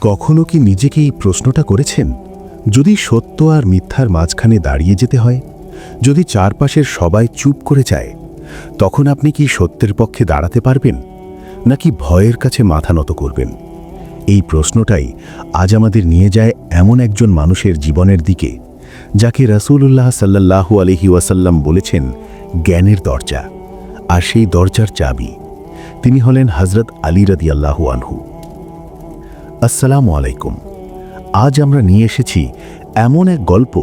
কখনো কি নিজেকে এই প্রশ্নটা করেছেন? যদি সত্য আর মিথ্যার মাঝখানে দাঁড়িয়ে যেতে হয়, যদি চারপাশের সবাই চুপ করে যায়, তখন আপনি কি সত্যের পক্ষে দাঁড়াতে পারবেন? নাকি ভয়ের কাছে মাথা নত করবেন? এই প্রশ্নটাই আজ আমাদের নিয়ে যায় এমন একজন মানুষের জীবনের দিকে, যাকে রাসূলুল্লাহ সাল্লাল্লাহু আলহি ওয়াসাল্লাম বলেছেন, জ্ঞানের দরজা। আর সেই দরজার চাবি, তিনি হলেন হজরত আলী রাদিয়াল্লাহু আনহু। আসসালামু আলাইকুম। আজ আমরা নিয়ে এসেছি এমন এক গল্প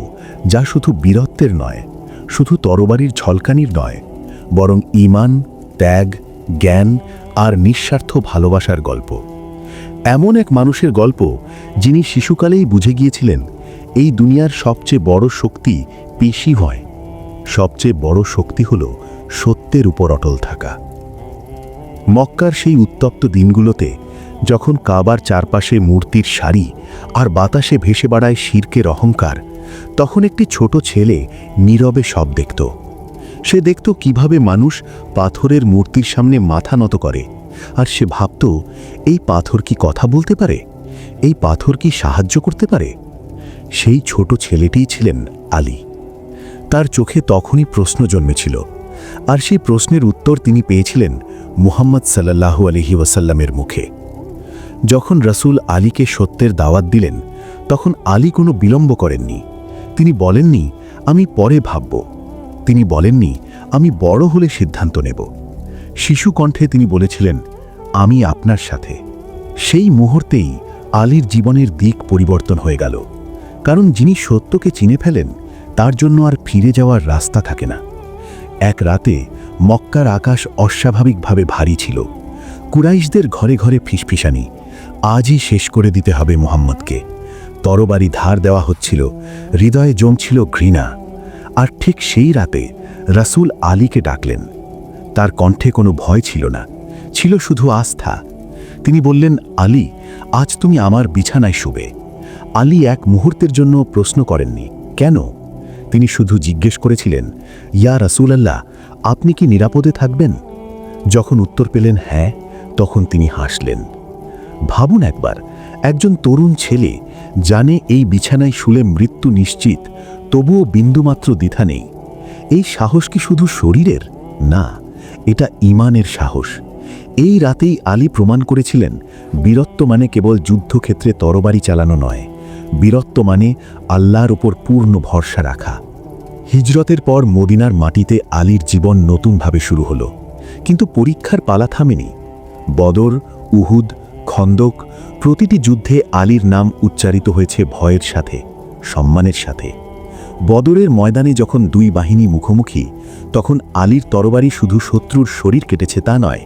যা শুধু বীরত্বের নয়, শুধু তরবারির ঝলকানির নয়, বরং ঈমান, ত্যাগ, জ্ঞান আর নিঃস্বার্থ ভালোবাসার গল্প। এমন এক মানুষের গল্প যিনি শিশুকালেই বুঝে গিয়েছিলেন এই দুনিয়ার সবচেয়ে বড় শক্তি পেশি হয়। সবচেয়ে বড় শক্তি হল সত্যের উপর অটল থাকা। মক্কার সেই উত্তপ্ত দিনগুলোতে যখন কাবার চারপাশে মূর্তির সারি আর বাতাসে ভেসে বাড়ায় শির্কের অহংকার, তখন একটি ছোট ছেলে নীরবে সব দেখত। সে দেখত কীভাবে মানুষ পাথরের মূর্তির সামনে মাথা নত করে। আর সে ভাবত, এই পাথর কি কথা বলতে পারে? এই পাথর কি সাহায্য করতে পারে? সেই ছোট ছেলেটিই ছিলেন আলী। তার চোখে তখনই প্রশ্ন জন্মেছিল। আর সেই প্রশ্নের উত্তর তিনি পেয়েছিলেন মুহাম্মদ সাল্লাল্লাহু আলহি ওয়াসাল্লামের মুখে। যখন রসুল আলীকে সত্যের দাওয়াত দিলেন, তখন আলী কোনো বিলম্ব করেননি। তিনি বলেননি, আমি পরে ভাবব। তিনি বলেননি, আমি বড় হলে সিদ্ধান্ত নেব। শিশু কণ্ঠে তিনি বলেছিলেন, আমি আপনার সাথে। সেই মুহূর্তেই আলীর জীবনের দিক পরিবর্তন হয়ে গেল। কারণ যিনি সত্যকে চিনে ফেলেন, তার জন্য আর ফিরে যাওয়ার রাস্তা থাকে না। এক রাতে মক্কার আকাশ অস্বাভাবিকভাবে ভারী ছিল। কুরাইশদের ঘরে ঘরে ফিসফিসানি আজই শেষ করে দিতে হবে মোহাম্মদকে। তরবারি ধার দেওয়া হচ্ছিল, হৃদয়ে জমছিল ঘৃণা। আর ঠিক সেই রাতে রাসূল আলীকে ডাকলেন। তার কণ্ঠে কোনো ভয় ছিল না, ছিল শুধু আস্থা। তিনি বললেন, আলী, আজ তুমি আমার বিছানায় শুবে। আলী এক মুহূর্তের জন্য প্রশ্ন করেননি, কেন? তিনি শুধু জিজ্ঞেস করেছিলেন, ইয়া রাসূলাল্লাহ, আপনি কি নিরাপদে থাকবেন? যখন উত্তর পেলেন হ্যাঁ। তখন তিনি হাসলেন। ভাবুন একবার, একজন তরুণ ছেলে জানে এই বিছানায় শুলে মৃত্যু নিশ্চিত, তবুও বিন্দুমাত্র দ্বিধা নেই। এই সাহস কি শুধু শরীরের? না, এটা ইমানের সাহস। এই রাতেই আলী প্রমাণ করেছিলেন, বীরত্ব মানে কেবল যুদ্ধক্ষেত্রে তরবারি চালানো নয়, বীরত্ব মানে আল্লাহর উপর পূর্ণ ভরসা রাখা। হিজরতের পর মদিনার মাটিতে আলীর জীবন নতুনভাবে শুরু হলো। কিন্তু পরীক্ষার পালা থামেনি। বদর, উহুদ খন্দক প্রতিটি যুদ্ধে আলীর নাম উচ্চারিত হয়েছে ভয়ের সাথে, সম্মানের সাথে। বদরের ময়দানে যখন দুই বাহিনী মুখোমুখি, তখন আলীর তরবারি শুধু শত্রুর শরীর কেটেছে তা নয়,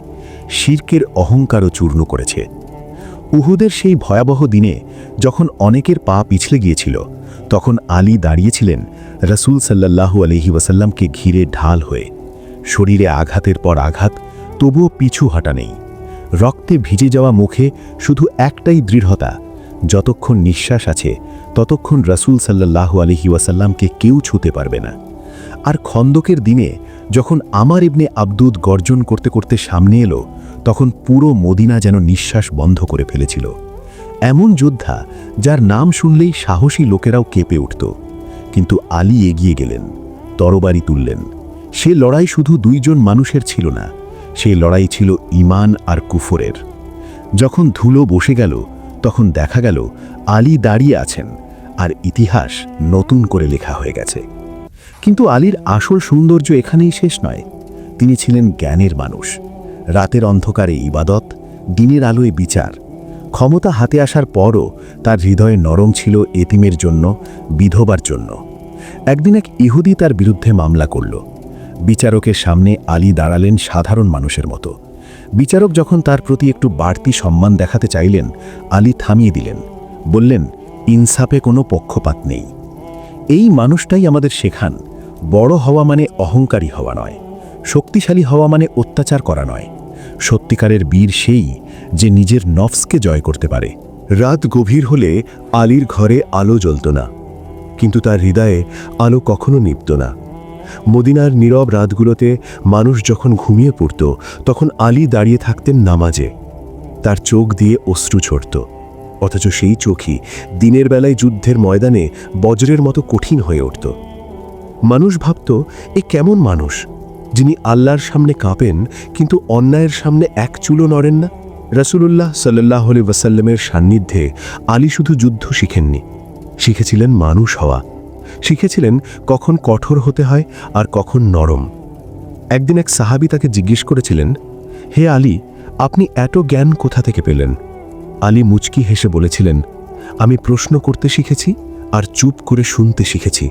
শির্কের অহংকারও চূর্ণ করেছে। উহুদের সেই ভয়াবহ দিনে যখন অনেকের পা পিছলে গিয়েছিল, তখন আলী দাঁড়িয়েছিলেন রসুল সাল্লাল্লাহু আলহি ওয়াসাল্লামকে ঘিরে ঢাল হয়ে। শরীরে আঘাতের পর আঘাত, তবুও পিছু হাঁটা নেই। রক্তে ভিজে যাওয়া মুখে শুধু একটাই দৃঢ়তা, যতক্ষণ নিঃশ্বাস আছে, ততক্ষণ রসুল সাল্লাল্লাহু আলহি ওয়াসাল্লামকে কেউ ছুতে পারবে না। আর খন্দকের দিনে যখন আমার ইবনে আব্দুদ গর্জন করতে করতে সামনে এলো, তখন পুরো মদিনা যেন নিঃশ্বাস বন্ধ করে ফেলেছিল। এমন যোদ্ধা যার নাম শুনলেই সাহসী লোকেরাও কেঁপে উঠত। কিন্তু আলী এগিয়ে গেলেন, তরবারি তুললেন। সে লড়াই শুধু দুইজন মানুষের ছিল না সেই লড়াই ছিল ইমান আর কুফরের। যখন ধুলো বসে গেল, তখন দেখা গেল আলী দাঁড়িয়ে আছেন আর ইতিহাস নতুন করে লেখা হয়ে গেছে। কিন্তু আলীর আসল সৌন্দর্য এখানেই শেষ নয়। তিনি ছিলেন জ্ঞানের মানুষ। রাতের অন্ধকারে ইবাদত, দিনের আলোয় বিচার। ক্ষমতা হাতে আসার পরও তার হৃদয়ে নরম ছিল এতিমের জন্য, বিধবার জন্য। একদিন এক ইহুদি তার বিরুদ্ধে মামলা করল। বিচারকের সামনে আলী দাঁড়ালেন সাধারণ মানুষের মতো। বিচারক যখন তার প্রতি একটু বাড়তি সম্মান দেখাতে চাইলেন, আলী থামিয়ে দিলেন, বললেন, ইনসাফে কোনো পক্ষপাত নেই। এই মানুষটাই আমাদের শেখান, বড় হওয়া মানে অহংকারী হওয়া নয়, শক্তিশালী হওয়া মানে অত্যাচার করা নয়। সত্যিকারের বীর সেই যে নিজের নফসকে জয় করতে পারে। রাত গভীর হলে আলীর ঘরে আলো জ্বলত না, কিন্তু তার হৃদয়ে আলো কখনো নিপত না। মদিনার নীরব রাতগুলোতে মানুষ যখন ঘুমিয়ে পড়ত, তখন আলী দাঁড়িয়ে থাকতেন নামাজে। তার চোখ দিয়ে অশ্রু ছড়ত অথচ সেই চোখই দিনের বেলায় যুদ্ধের ময়দানে বজ্রের মতো কঠিন হয়ে উঠত। মানুষ ভাবত, এ কেমন মানুষ? যিনি আল্লাহর সামনে কাঁপেন, কিন্তু অন্যায়ের সামনে এক চুলো নড়েন না? রাসূলুল্লাহ সাল্লাহ আলি ওয়াসাল্লামের সান্নিধ্যে আলী শুধু যুদ্ধ শিখেননি। শিখেছিলেন মানুষ হওয়া। শিখেছিলেন কখন কঠোর হতে হয় আর কখন নরম। একদিন এক সাহাবি তাকে জিজ্ঞেস করেছিলেন, হে আলী, আপনি এত জ্ঞান কোথা থেকে পেলেন? আলী মুচকি হেসে বলেছিলেন, আমি প্রশ্ন করতে শিখেছি আর চুপ করে শুনতে শিখেছি।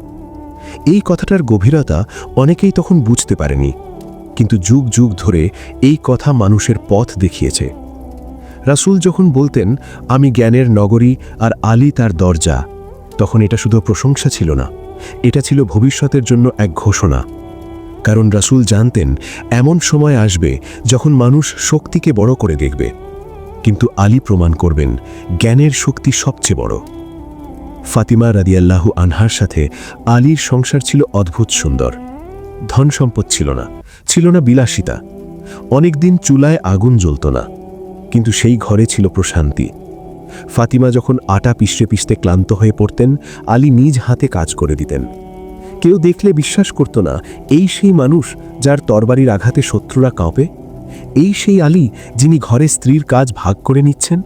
এই কথাটার গভীরতা অনেকেই তখন বুঝতে পারেনি, কিন্তু যুগ যুগ ধরে এই কথা মানুষের পথ দেখিয়েছে। রাসূল যখন বলতেন, আমি জ্ঞানের নগরী আর আলী তার দরজা তখন এটা শুধু প্রশংসা ছিল না, এটা ছিল ভবিষ্যতের জন্য এক ঘোষণা। কারণ রাসূল জানতেন, এমন সময় আসবে যখন মানুষ শক্তিকে বড় করে দেখবে। কিন্তু আলী প্রমাণ করবেন, জ্ঞানের শক্তি সবচেয়ে বড়। ফাতিমা রাদিয়াল্লাহু আনহার সাথে আলীর সংসার ছিল অদ্ভুত সুন্দর। ধন সম্পদ ছিল না ছিল না বিলাসিতা। অনেকদিন চুলায় আগুন জ্বলত না, কিন্তু সেই ঘরে ছিল প্রশান্তি। ফাতিমা যখন আটা পিষতে পিষতে ক্লান্ত হয়ে পড়তেন, আলী নিজ হাতে কাজ করে দিতেন। কেউ দেখলে বিশ্বাস করত না, এই সেই মানুষ যার তরবারির আঘাতে শত্রুরা কাঁপে? এই সেই আলী যিনি ঘরে স্ত্রীর কাজ ভাগ করে নিচ্ছেন?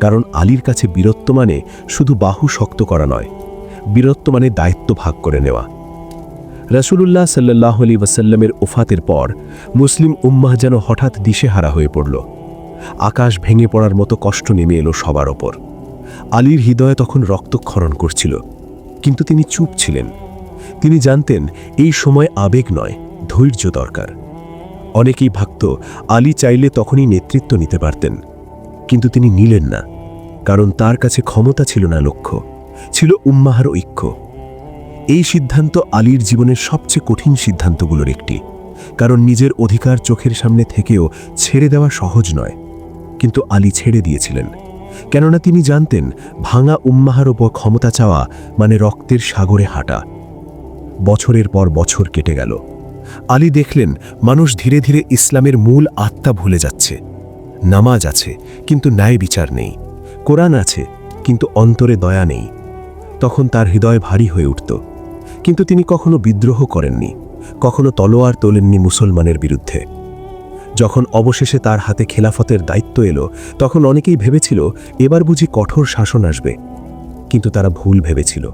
কারণ আলীর কাছে বীরত্ব মানে শুধু বাহু শক্ত করা নয়, বীরত্ব মানে দায়িত্ব ভাগ করে নেওয়া। রাসূলুল্লাহ সাল্লাহ আলী ওয়াসাল্লামের ওফাতের পর মুসলিম উম্মাহ যেন হঠাৎ দিশেহারা হয়ে পড়ল। আকাশ ভেঙে পড়ার মতো কষ্ট নেমে এলো সবার ওপর। আলীর হৃদয়ে তখন রক্তক্ষরণ করছিল, কিন্তু তিনি চুপ ছিলেন। তিনি জানতেন, এই সময় আবেগ নয়, ধৈর্য দরকার। অনেকেই ভাবত, আলী চাইলে তখনই নেতৃত্ব নিতে পারতেন। কিন্তু তিনি নিলেন না, কারণ তার কাছে ক্ষমতা ছিল না লক্ষ্য, ছিল উম্মাহার ঐক্য। এই সিদ্ধান্ত আলীর জীবনের সবচেয়ে কঠিন সিদ্ধান্তগুলোর একটি, কারণ নিজের অধিকার চোখের সামনে থেকেও ছেড়ে দেওয়া সহজ নয়। কিন্তু আলী ছেড়ে দিয়েছিলেন। কেননা তিনি জানতেন, ভাঙা উম্মাহার ওপর ক্ষমতা চাওয়া মানে রক্তের সাগরে হাঁটা। বছরের পর বছর কেটে গেল। আলী দেখলেন, মানুষ ধীরে ধীরে ইসলামের মূল আত্মা ভুলে যাচ্ছে। নামাজ আছে, কিন্তু ন্যায় বিচার নেই। কোরআন আছে, কিন্তু অন্তরে দয়া নেই। তখন তার হৃদয় ভারী হয়ে উঠত। কিন্তু তিনি কখনো বিদ্রোহ করেননি, কখনো তলোয়ার তোলেননি মুসলমানের বিরুদ্ধে। যখন অবশেষে তার হাতে খেলাফতের দায়িত্ব এলো। তখন অনেকেই ভেবেছিল, এবার বুঝি কঠোর শাসন আসবে। কিন্তু তারা ভুল ভেবেছিল।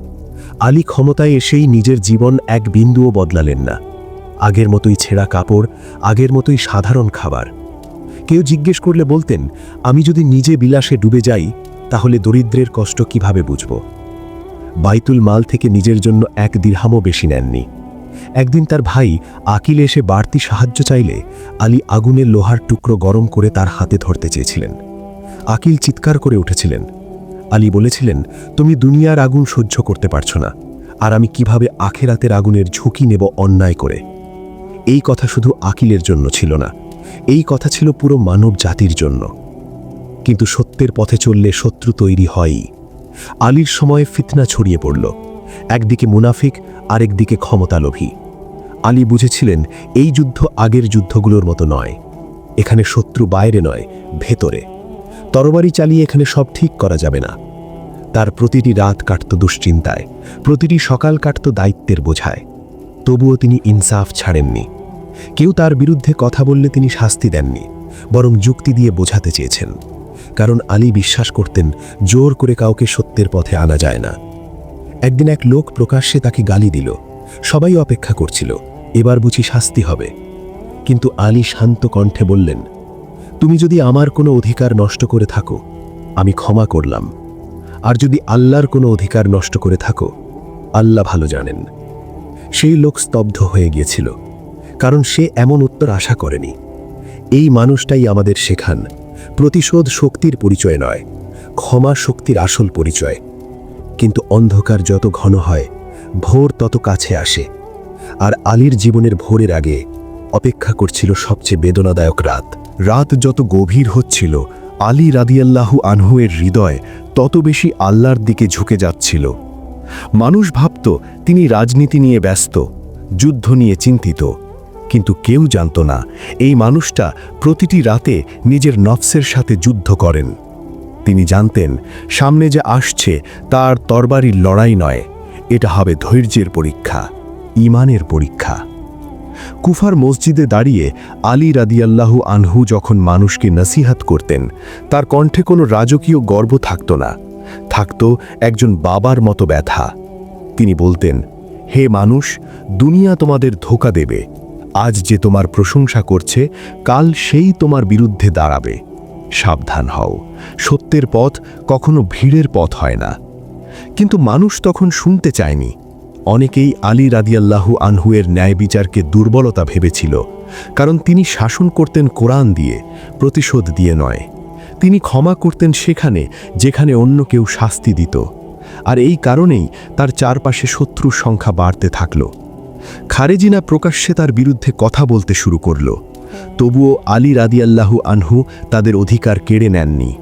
আলী ক্ষমতায় এসেই নিজের জীবন এক বিন্দুও বদলালেন না। আগের মতোই ছেঁড়া কাপড়, আগের মতোই সাধারণ খাবার। কেউ জিজ্ঞেস করলে বলতেন, আমি যদি নিজে বিলাসে ডুবে যাই, তাহলে দরিদ্রের কষ্ট কীভাবে বুঝব? বাইতুল মাল থেকে নিজের জন্য এক দীর্হামও বেশি নেননি। একদিন তার ভাই আকিল এসে বাড়তি সাহায্য চাইলে আলী আগুনের লোহার টুকরো গরম করে তার হাতে ধরতে চেয়েছিলেন। আকিল চিৎকার করে উঠেছিলেন। আলী বলেছিলেন, তুমি দুনিয়ার আগুন সহ্য করতে পারছ না, আর আমি কীভাবে আখেরাতের আগুনের ঝুঁকি নেব অন্যায় করে? এই কথা শুধু আকিলের জন্য ছিল না, এই কথা ছিল পুরো মানব জাতির জন্য। কিন্তু সত্যের পথে চললে শত্রু তৈরি হয়ই। আলীর সময়ে ফিতনা ছড়িয়ে পড়ল। একদিকে মুনাফিক, আরেকদিকে ক্ষমতালোভী। আলী বুঝেছিলেন, এই যুদ্ধ আগের যুদ্ধগুলোর মতো নয়। এখানে শত্রু বাইরে নয়, ভেতরে। তরবারি চালিয়ে এখানে সব ঠিক করা যাবে না। তার প্রতিটি রাত কাটত দুশ্চিন্তায়, প্রতিটি সকাল কাটত দায়িত্বের বোঝায়। তবুও তিনি ইনসাফ ছাড়েননি। কেউ তার বিরুদ্ধে কথা বললে তিনি শাস্তি দেননি, বরং যুক্তি দিয়ে বোঝাতে চেয়েছেন। কারণ আলী বিশ্বাস করতেন, জোর করে কাউকে সত্যের পথে আনা যায় না। একদিন এক লোক প্রকাশ্যে তাকে গালি দিল। সবাই অপেক্ষা করছিল। এবার বুঝি শাস্তি হবে। কিন্তু আলী শান্ত কণ্ঠে বললেন, তুমি যদি আমার কোনো অধিকার নষ্ট করে থাকো, আমি ক্ষমা করলাম। আর যদি আল্লাহর কোনো অধিকার নষ্ট করে থাকো, আল্লাহ ভালো জানেন। সেই লোক স্তব্ধ হয়ে গিয়েছিল, কারণ সে এমন উত্তর আশা করেনি। এই মানুষটাই আমাদের শেখান, প্রতিশোধ শক্তির পরিচয় নয়, ক্ষমা শক্তির আসল পরিচয়। কিন্তু অন্ধকার যত ঘন হয়, ভোর তত কাছে আসে। আর আলীর জীবনের ভোরের আগে অপেক্ষা করছিল সবচেয়ে বেদনাদায়ক রাত। রাত যত গভীর হচ্ছিল, আলী রাদিয়াল্লাহু আনহুয়ের হৃদয় তত বেশি আল্লাহর দিকে ঝুঁকে যাচ্ছিল। মানুষ ভাবত, তিনি রাজনীতি নিয়ে ব্যস্ত, যুদ্ধ নিয়ে চিন্তিত। কিন্তু কেউ জানত না, এই মানুষটা প্রতিটি রাতে নিজের নফসের সাথে যুদ্ধ করেন। তিনি জানতেন, সামনে যে আসছে তার তরবারির লড়াই নয়, এটা হবে ধৈর্যের পরীক্ষা, ইমানের পরীক্ষা। কুফার মসজিদে দাঁড়িয়ে আলী রাদিয়াল্লাহু আনহু যখন মানুষকে নসিহাত করতেন, তার কণ্ঠে কোনো রাজকীয় গর্ব থাকত না, থাকত একজন বাবার মতো ব্যথা। তিনি বলতেন, হে মানুষ, দুনিয়া তোমাদের ধোকা দেবে, আজ যে তোমার প্রশংসা করছে, কাল সেই তোমার বিরুদ্ধে দাঁড়াবে। সাবধান হও। সত্যের পথ কখনো ভিড়ের পথ হয় না। কিন্তু মানুষ তখন শুনতে চায়নি। অনেকেই আলী রাদিয়াল্লাহু আনহুয়ের ন্যায় বিচারকে দুর্বলতা ভেবেছিল, কারণ তিনি শাসন করতেন কোরআন দিয়ে, প্রতিশোধ দিয়ে নয়। তিনি ক্ষমা করতেন সেখানে, যেখানে অন্য কেউ শাস্তি দিত। আর এই কারণেই তার চারপাশে শত্রুর সংখ্যা বাড়তে থাকল। খারেজিনা প্রকাশ্যে তার বিরুদ্ধে কথা বলতে শুরু করল। তবুও আলী রাদিয়াল্লাহু আনহু তাদের অধিকার কেড়ে নেননি।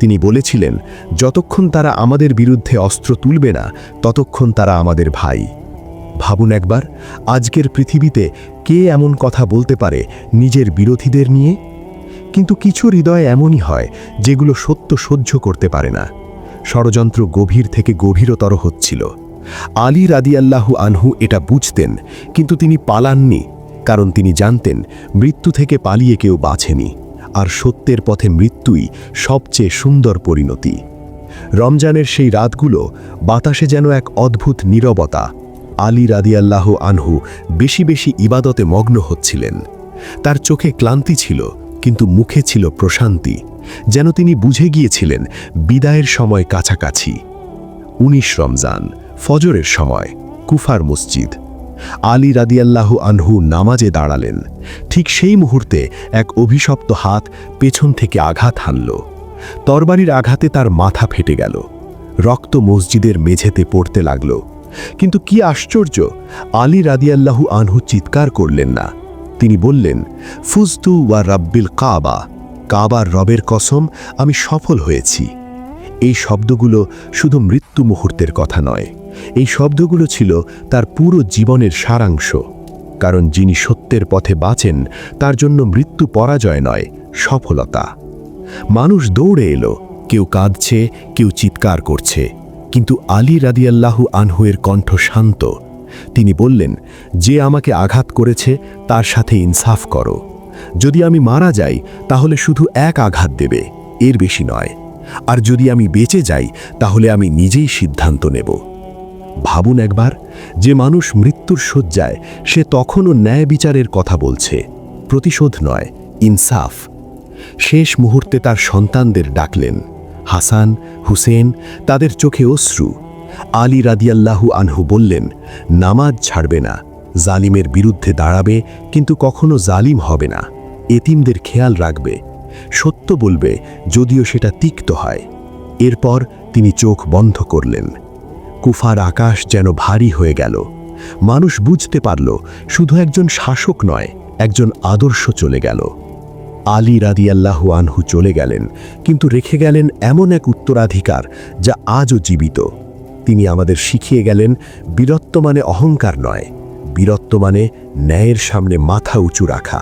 তিনি বলেছিলেন, যতক্ষণ তারা আমাদের বিরুদ্ধে অস্ত্র তুলবে না, ততক্ষণ তারা আমাদের ভাই। ভাবুন একবার, আজকের পৃথিবীতে কে এমন কথা বলতে পারে নিজের বিরোধীদের নিয়ে? কিন্তু কিছু হৃদয় এমনই হয় যেগুলো সত্য সহ্য করতে পারে না। ষড়যন্ত্র গভীর থেকে গভীরতর হচ্ছিল। আলী রাদিয়াল্লাহু আনহু এটা বুঝতেন, কিন্তু তিনি পালাননি। কারণ তিনি জানতেন মৃত্যু থেকে পালিয়ে কেউ বাঁচেনি, আর সত্যের পথে মৃত্যুই সবচেয়ে সুন্দর পরিণতি। রমজানের সেই রাতগুলো বাতাসে যেন এক অদ্ভুত নীরবতা, আলী রাদিয়াল্লাহ আনহু বেশি বেশি ইবাদতে মগ্ন হচ্ছিলেন। তার চোখে ক্লান্তি ছিল, কিন্তু মুখে ছিল প্রশান্তি, যেন তিনি বুঝে গিয়েছিলেন বিদায়ের সময় কাছাকাছি। উনিশ রমজান, ফজরের সময়, কুফার মসজিদ। আলী রাদিয়াল্লাহু আনহু নামাজে দাঁড়ালেন। ঠিক সেই মুহূর্তে এক অভিশপ্ত হাত পেছন থেকে আঘাত হানল। তরবারির আঘাতে তার মাথা ফেটে গেল। রক্ত মসজিদের মেঝেতে পড়তে লাগল। কিন্তু কি আশ্চর্য, আলী রাদিয়াল্লাহু আনহু চিৎকার করলেন না। তিনি বললেন, ফুজতু ওয়া রাব্বিল কাবা, কাবার রবের কসম, আমি সফল হয়েছি। এই শব্দগুলো শুধু মৃত্যু মুহূর্তের কথা নয়। এই শব্দগুলো ছিল তার পুরো জীবনের সারাংশ, কারণ যিনি সত্যের পথে বাঁচেন, তার জন্য মৃত্যু পরাজয় নয়, সফলতা। মানুষ দৌড়ে এলো, কেউ কাঁদছে, কেউ চিৎকার করছে, কিন্তু আলী রাদিয়াল্লাহু আনহুয়ের কণ্ঠ শান্ত। তিনি বললেন, যে আমাকে আঘাত করেছে, তার সাথে ইনসাফ করো। যদি আমি মারা যাই, তাহলে শুধু এক আঘাত দেবে, এর বেশি নয়। আর যদি আমি বেঁচে যাই, তাহলে আমি নিজেই সিদ্ধান্ত নেব। ভাবুন একবার, যে মানুষ মৃত্যুর শয্যায়, সে তখনও ন্যায় বিচারের কথা বলছে। প্রতিশোধ নয়, ইনসাফ। শেষ মুহূর্তে তার সন্তানদের ডাকলেন। হাসান, হুসেন, তাদের চোখে অশ্রু। আলী রাদিয়াল্লাহু আনহু বললেন, নামাজ ছাড়বে না। জালিমের বিরুদ্ধে দাঁড়াবে, কিন্তু কখনো জালিম হবে না। এতিমদের খেয়াল রাখবে। সত্য বলবে, যদিও সেটা তিক্ত হয়। এরপর তিনি চোখ বন্ধ করলেন। কুফার আকাশ যেন ভারী হয়ে গেল। মানুষ বুঝতে পারল, শুধু একজন শাসক নয়, একজন আদর্শ চলে গেল। আলী রাদিয়াল্লাহু আনহু চলে গেলেন, কিন্তু রেখে গেলেন এমন এক উত্তরাধিকার যা আজও জীবিত। তিনি আমাদের শিখিয়ে গেলেন, বীরত্ব মানে অহংকার নয়, বীরত্ব মানে ন্যায়ের সামনে মাথা উঁচু রাখা।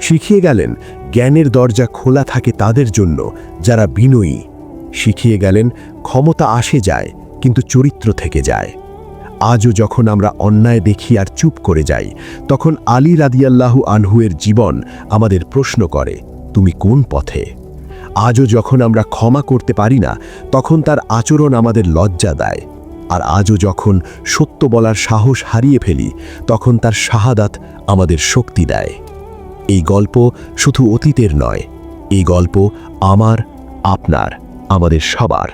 শিখিয়ে গেলেন, জ্ঞানের দরজা খোলা থাকে তাদের জন্য, যারা বিনয়ী। শিখিয়ে গেলেন, ক্ষমতা আসে যায় কিন্তু চরিত্র থেকে যায়। আজও যখন আমরা অন্যায় দেখি আর চুপ করে যাই, তখন আলী রাদিয়াল্লাহু আনহুয়ের জীবন আমাদের প্রশ্ন করে, তুমি কোন পথে? আজও যখন আমরা ক্ষমা করতে পারি না, তখন তার আচরণ আমাদের লজ্জা দেয়। আর আজও যখন সত্য বলার সাহস হারিয়ে ফেলি, তখন তার শাহাদাত আমাদের শক্তি দেয়। এই গল্প শুধু অতীতের নয়, এই গল্প আমার, আপনার, আমাদের সবার।